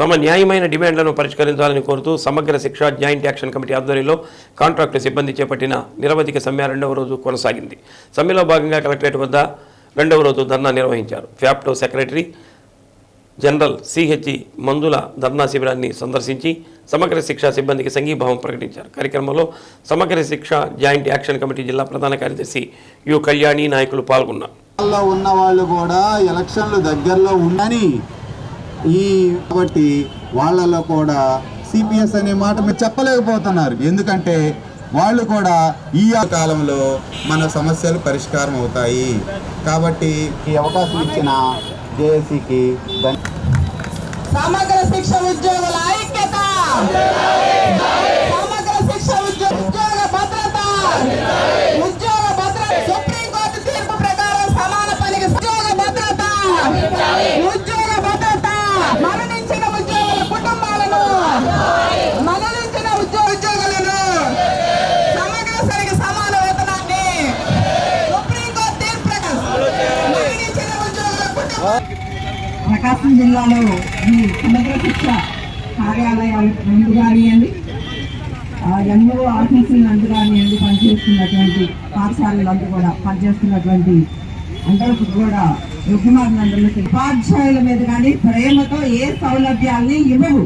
తమ న్యాయమైన డిమాండ్లను పరిష్కరించాలని కోరుతూ Samagra Shiksha joint action committee ఆధ్వర్యంలో కాంట్రాక్టు సిబ్బంది చేపట్టిన నిరవధిక సమ్మె రెండవ రోజు కొనసాగింది. సమ్మెలో భాగంగా కలెక్టరేట్ వద్ద రెండవ రోజు ధర్నా నిర్వహించారు. ఫ్యాప్టో సెక్రటరీ జనరల్ సిహెచ్ మందుల ధర్నా శిబిరాన్ని సందర్శించి సమగ్ర శిక్ష సిబ్బందికి సంఘీభావం ప్రకటించారు. కార్యక్రమంలో సమగ్ర శిక్ష జాయింట్ యాక్షన్ కమిటీ జిల్లా ప్రధాన కార్యదర్శి యు కళ్యాణి నాయకులు పాల్గొన్నారు. ఉన్న వాళ్ళు కూడా ఎలక్షన్లు దగ్గరలో ఉందని ఈ కాబట్టి వాళ్ళలో కూడా సిపిఎస్ అనే మాట మీరు చెప్పలేకపోతున్నారు. ఎందుకంటే వాళ్ళు కూడా ఈ కాలంలో మన సమస్యలు పరిష్కారం అవుతాయి. కాబట్టి ఈ అవకాశం ఇచ్చిన జేఏసీకి సమగ్ర శిక్ష ఉద్యోగుల ఐక్యత! ప్రకాశం జిల్లాలో ఈ సమగ్ర శిక్ష కార్యాలయాలు ముందు కానివ్వండి ఎన్నో ఆఫీసులు అందు కానివ్వండి పనిచేస్తున్నటువంటి పాఠశాలలందు కూడా పనిచేస్తున్నటువంటి అందరికి కూడా రుగ్మార్లందరికీ ఉపాధ్యాయుల మీద కానీ ప్రేమతో ఏ సౌలభ్యాల్ని ఇవ్వవు.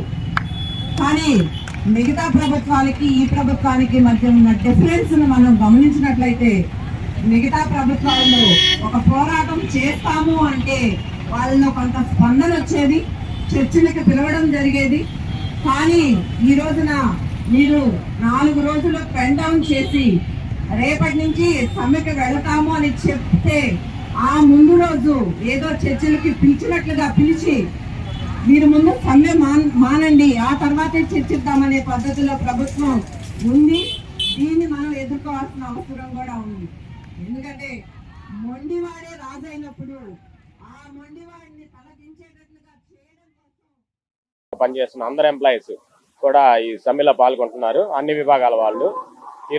కానీ మిగతా ప్రభుత్వాలకి ఈ ప్రభుత్వానికి మధ్య ఉన్న డిఫరెన్స్ను మనం గమనించినట్లయితే మిగతా ప్రభుత్వాల్లో ఒక పోరాటం చేస్తాము అంటే వాళ్ళలో కొంత స్పందన వచ్చేది చర్చలకు పిలవడం జరిగేది. కానీ ఈ రోజున మీరు నాలుగు రోజులు పెన్ డౌన్ చేసి రేపటి నుంచి సమ్మెకి వెళతాము అని చెప్తే ఆ ముందు రోజు ఏదో చర్చలకి పిలిచినట్లుగా పిలిచి మీరు ముందు సమ్మె మానండి ఆ తర్వాతే చర్చిద్దామనే పద్ధతిలో ప్రభుత్వం ఉంది. దీన్ని మనం ఎదుర్కోవాల్సిన అవసరం కూడా ఉంది. ఎందుకంటే మొండివాడే రాజు పనిచేస్తున్న అందరు ఎంప్లాయీస్ కూడా ఈ సమ్మెలో పాల్గొంటున్నారు. అన్ని విభాగాల వాళ్ళు. ఈ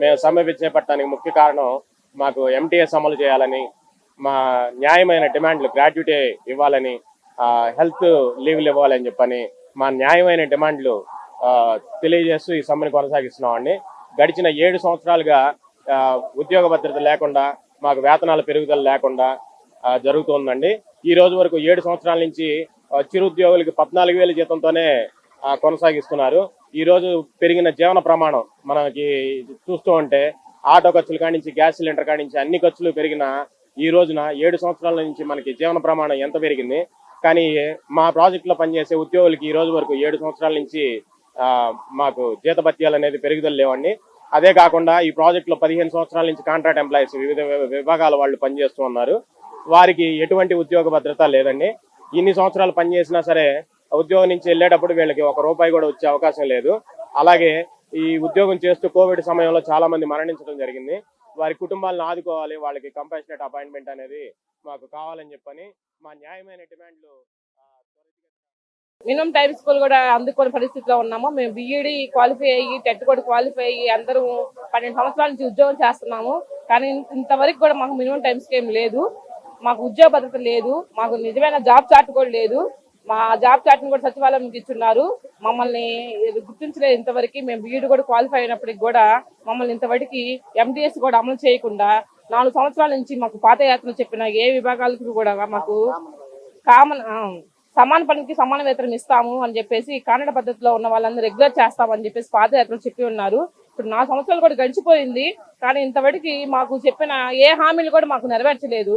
మేము సమ్మె చేపట్టడానికి ముఖ్య కారణం మాకు ఎంటీఎస్ అమలు చేయాలని మా న్యాయమైన డిమాండ్లు గ్రాడ్యుటీ ఇవ్వాలని హెల్త్ లీవ్లు ఇవ్వాలని చెప్పని మా న్యాయమైన డిమాండ్లు తెలియజేస్తూ ఈ సమ్మెను కొనసాగిస్తున్నామండి గడిచిన ఏడు సంవత్సరాలుగా ఉద్యోగ భద్రత లేకుండా మాకు వేతనాల పెరుగుదల లేకుండా జరుగుతుందండి. ఈ రోజు వరకు ఏడు సంవత్సరాల నుంచి చిరుద్యోగులకి పద్నాలుగు వేల జీతంతోనే కొనసాగిస్తున్నారు. ఈ రోజు పెరిగిన జీవన ప్రమాణం మనకి చూస్తూ ఉంటే ఆటో ఖర్చుల కానించి నుంచి గ్యాస్ సిలిండర్ కానించి నుంచి అన్ని ఖర్చులు పెరిగిన ఈ రోజున ఏడు సంవత్సరాల నుంచి మనకి జీవన ప్రమాణం ఎంత పెరిగింది. కానీ మా ప్రాజెక్టులో పనిచేసే ఉద్యోగులకి ఈ రోజు వరకు ఏడు సంవత్సరాల నుంచి ఆ, మాకు జీతభత్యాలు అనేది పెరుగుదల లేవండి. అదే కాకుండా ఈ ప్రాజెక్టులో పదిహేను సంవత్సరాల నుంచి కాంట్రాక్ట్ ఎంప్లాయీస్ వివిధ విభాగాల వాళ్ళు పనిచేస్తూ ఉన్నారు. వారికి ఎటువంటి ఉద్యోగ భద్రత లేదండి. ఇన్ని సంవత్సరాలు పనిచేసినా సరే ఉద్యోగం నుంచి వెళ్ళేటప్పుడు వీళ్ళకి ఒక రూపాయి కూడా వచ్చే అవకాశం లేదు. అలాగే ఈ ఉద్యోగం చేస్తూ కోవిడ్ సమయంలో చాలా మంది మరణించడం జరిగింది. వారి కుటుంబాలను ఆదుకోవాలి వాళ్ళకి కంపాషనేట్ అపాయింట్మెంట్ అనేది మాకు కావాలని చెప్పని మా న్యాయమైన డిమాండ్లు మినిమం టైం స్కూల్ కూడా అందుకునే పరిస్థితిలో ఉన్నాము. మేము బిఈడి క్వాలిఫై అయ్యి టెట్ కూడా క్వాలిఫై అయ్యి అందరూ పన్నెండు సంవత్సరాల నుంచి ఉద్యోగం చేస్తున్నాము. కానీ ఇంతవరకు కూడా మాకు మినిమం టైం స్కేమ్ లేదు. మాకు ఉద్యోగ భద్రత లేదు మాకు నిజమైన జాబ్ చార్ట్ కూడా లేదు. మా జాబ్ చాట్ని కూడా సచివాలయంకి ఇచ్చున్నారు. మమ్మల్ని గుర్తించలేదు ఇంతవరకు. మేము బీఈడి కూడా క్వాలిఫై అయినప్పటికి కూడా మమ్మల్ని ఇంతవరకు ఎండిఎస్ కూడా అమలు చేయకుండా నాలుగు సంవత్సరాల నుంచి మాకు పాదయాత్ర చెప్పిన ఏ విభాగాలకు కూడా మాకు కామన్ సమాన పనికి సమాన వేతనం ఇస్తాము అని చెప్పేసి కానడ పద్ధతిలో ఉన్న వాళ్ళందరూ రెగ్యులర్ చేస్తామని చెప్పేసి పాదయాత్రలు చెప్పి ఉన్నారు. ఇప్పుడు నాలుగు సంవత్సరాలు కూడా గడిచిపోయింది. కానీ ఇంతవరకు మాకు చెప్పిన ఏ హామీలు కూడా మాకు నెరవేర్చలేదు.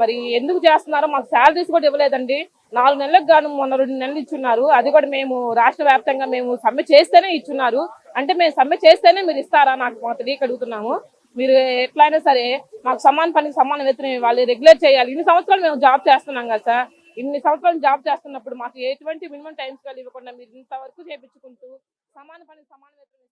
మరి ఎందుకు చేస్తున్నారో మాకు శాలరీస్ కూడా ఇవ్వలేదండి. నాలుగు నెలలకు గాను మొన్న రెండు నెలలు ఇచ్చున్నారు. అది కూడా మేము రాష్ట్ర వ్యాప్తంగా మేము సమ్మె చేస్తేనే ఇచ్చున్నారు. అంటే మేము సమ్మె చేస్తేనే మీరు ఇస్తారా నాకు మా తెలియక అడుగుతున్నాము. మీరు ఎట్లయినా సరే మాకు సమాన పనికి సమాన వేతనం ఇవ్వాలి రెగ్యులర్ చేయాలి. ఇన్ని సంవత్సరాలు మేము జాబ్ చేస్తున్నాం కదా సార్. ఇన్ని సంవత్సరాలు జాబ్ చేస్తున్నప్పుడు మాకు ఎటువంటి మినిమం టైం ఇవ్వకుండా మీరు ఇంతవరకు చేపించుకుంటూ సమాన పనికి సమాన వేతనం